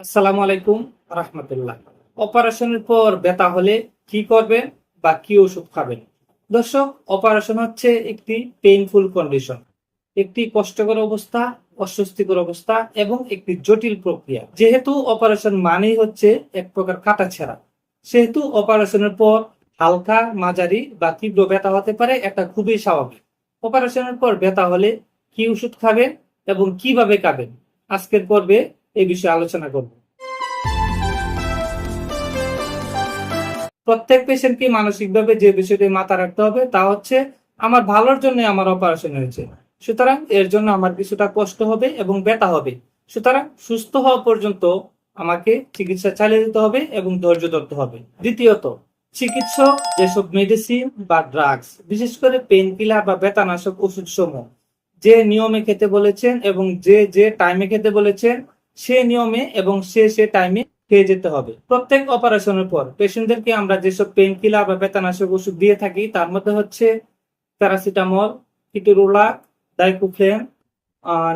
আসসালামু আলাইকুম রহমতুল্লাহ। অপারেশনের পর ব্যথা হলে কি করবেন বা কি ওষুধ খাবেন? দর্শক, অপারেশন হচ্ছে একটি পেইনফুল কন্ডিশন একটি কষ্টকর অবস্থা, অস্বস্তিকর অবস্থা এবং একটি জটিল প্রক্রিয়া। যেহেতু অপারেশন মানেই হচ্ছে এক প্রকার কাটা ছেঁড়া। সেহেতু অপারেশনের পর হালকা, মাঝারি বা তীব্র ব্যথা হতে পারে, এটা খুবই স্বাভাবিক। অপারেশনের পর ব্যথা হলে কি ওষুধ খাবেন এবং কীভাবে খাবেন? আজকের পর্বে এই বিষয়ে আলোচনা করব। প্রত্যেক পেশেন্টকে মানসিকভাবে যে বিষয়টি মাথা রাখতে হবে তা হচ্ছে, আমার ভালোর জন্য আমার অপারেশন হয়েছে। সুতরাং এর জন্য আমার কিছুটা কষ্ট হবে এবং ব্যথা হবে। সুতরাং সুস্থ হওয়া পর্যন্ত আমাকে চিকিৎসা চালিয়ে যেতে হবে এবং ধৈর্য ধরতে হবে। দ্বিতীয়ত, চিকিৎসক যেসব মেডিসিন বা ড্রাগস বিশেষ করে পেন কিলার বা ব্যথানাশক ওষুধ সমূহ যে নিয়মে খেতে বলেছেন এবং যে যে টাইমে খেতে বলেছেন সে নিয়মে এবং সে সে টাইমে খেয়ে যেতে হবে। প্রত্যেক অপারেশনের পর পেশেন্টদেরকে আমরা যেসব পেন কিলার বা বেতানাশক ওষুধ দিয়ে থাকি, তার মধ্যে হচ্ছে প্যারাসিটামল কিটোরোলা ডাইকুফ্লেন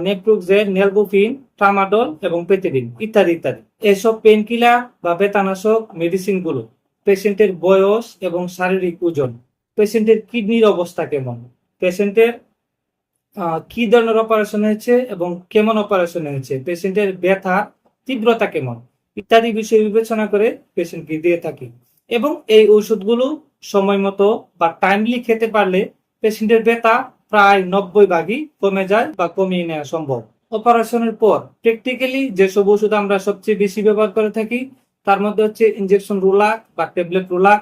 নেপ্রুক্সেন নেলবুফিন ট্রামাডল এবং পেটেডিন ইত্যাদি ইত্যাদি। এসব পেন কিলার বা বেতানাশক মেডিসিনগুলো পেশেন্টের বয়স এবং শারীরিক ওজন পেশেন্টের কিডনির অবস্থা কেমন পেশেন্টের কি ধরনের অপারেশন হয়েছে এবং কেমন অপারেশন হয়েছে? পেশেন্টের ব্যথা, তীব্রতা কেমন? ইত্যাদি বিষয় বিবেচনা করে পেশেন্টকে দিয়ে থাকি। এবং এই ওষুধগুলো সময় মতো বা টাইমলি খেতে পারলে পেশেন্টের ব্যথা প্রায় নব্বই ভাগই কমে যায় বা কমিয়ে নেওয়া সম্ভব। অপারেশনের পর প্র্যাকটিক্যালি যেসব ওষুধ আমরা সবচেয়ে বেশি ব্যবহার করে থাকি, তার মধ্যে হচ্ছে ইনজেকশন রোলাক বা ট্যাবলেট রোলাক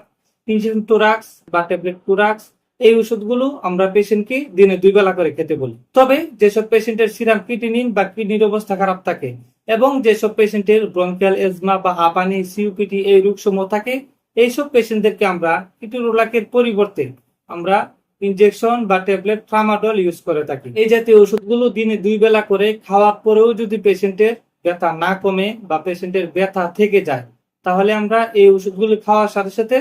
ইনজেকশন টোরাক্স বা ট্যাবলেট টোরাক্স এই ওষুধগুলো আমরা পেশেন্টকে দিনে দুই বেলা করে খেতে বলি। তবে যেসব পেশেন্টের সিরাম কিডনিন বা কিডনির অবস্থা খারাপ থাকে এবং যেসব পেশেন্টের ব্রঙ্কিয়াল এজমা বা হাঁপানি সিউপিটি এই রোগসমূহ থাকে, এইসব পেশেন্টদেরকে আমরা কিটোরোলাকের পরিবর্তে আমরা ইনজেকশন বা ট্যাবলেট ট্রামাডল ইউজ করে থাকি। এই জাতীয় ওষুধগুলো দিনে দুই বেলা করে খাওয়ার পরেও যদি পেশেন্টের ব্যথা না কমে বা পেশেন্টের ব্যথা থেকে যায়, তাহলে আমরা এই ওষুধগুলো খাওয়ার সাথে সাথে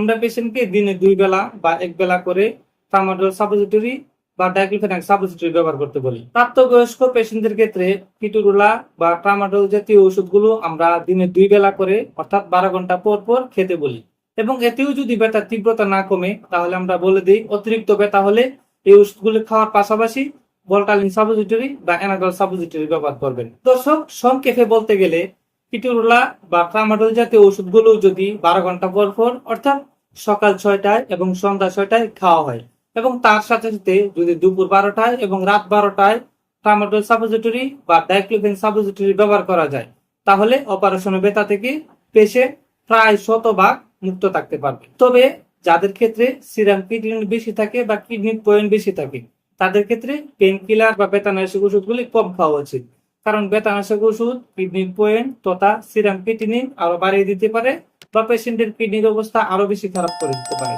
আমরা পেশেন্টকে দিনে দুই বেলা বা এক বেলা করে ট্রামাডল সাপোজিটরি বা ডাইক্লোফেনাক সাপোজিটরি ব্যবহার করতে বলি। প্রাপ্তবয়স্ক পেশেন্টদের ক্ষেত্রে কিটুরুলা বা ট্রামাডল জাতীয় ওষুধগুলো আমরা দিনে দুই বেলা করে, অর্থাৎ বারো ঘণ্টা পর পর খেতে বলি। এবং এতেও যদি ব্যথার তীব্রতা না কমে, তাহলে আমরা বলে দিই অতিরিক্ত ব্যথা হলে এই ওষুধগুলো খাওয়ার পাশাপাশি বলটালিন সাপোজিটরি বা এনাডল সাপোজিটরি ব্যবহার করবেন। দর্শক, সংক্ষেপে বলতে গেলে কিটুরুলা বা ট্রামাডল জাতীয় ওষুধগুলো যদি বারো ঘণ্টা পর পর, অর্থাৎ সকাল ছয়টায় এবং সন্ধ্যা ছয়টায় খাওয়া হয়। এবং তার সাথে সাথে যদি দুপুর বারোটায় এবং রাত বারোটায় ট্রামাডল সাপোজিটরি বা ডাইক্লোফেন সাপোজিটরি ব্যবহার করা যায়, তাহলে অপারেশনের ব্যথা থেকে পেশেন্ট প্রায় শতভাগ মুক্ত থাকতে পারবে। তবে যাদের ক্ষেত্রে সিরাম কিডনি বেশি থাকে বা কিডনির পয়েন্ট বেশি থাকে, তাদের ক্ষেত্রে পেন কিলার বা বেতানাশক ওষুধগুলি কম খাওয়া উচিত। কারণ বেতানাশক ওষুধ কিডনির পয়েন্ট তথা সিরাম কিডনি আরও বাড়িয়ে দিতে পারে বা পেশেন্টের কিডনির অবস্থা আরও বেশি খারাপ করে দিতে পারে।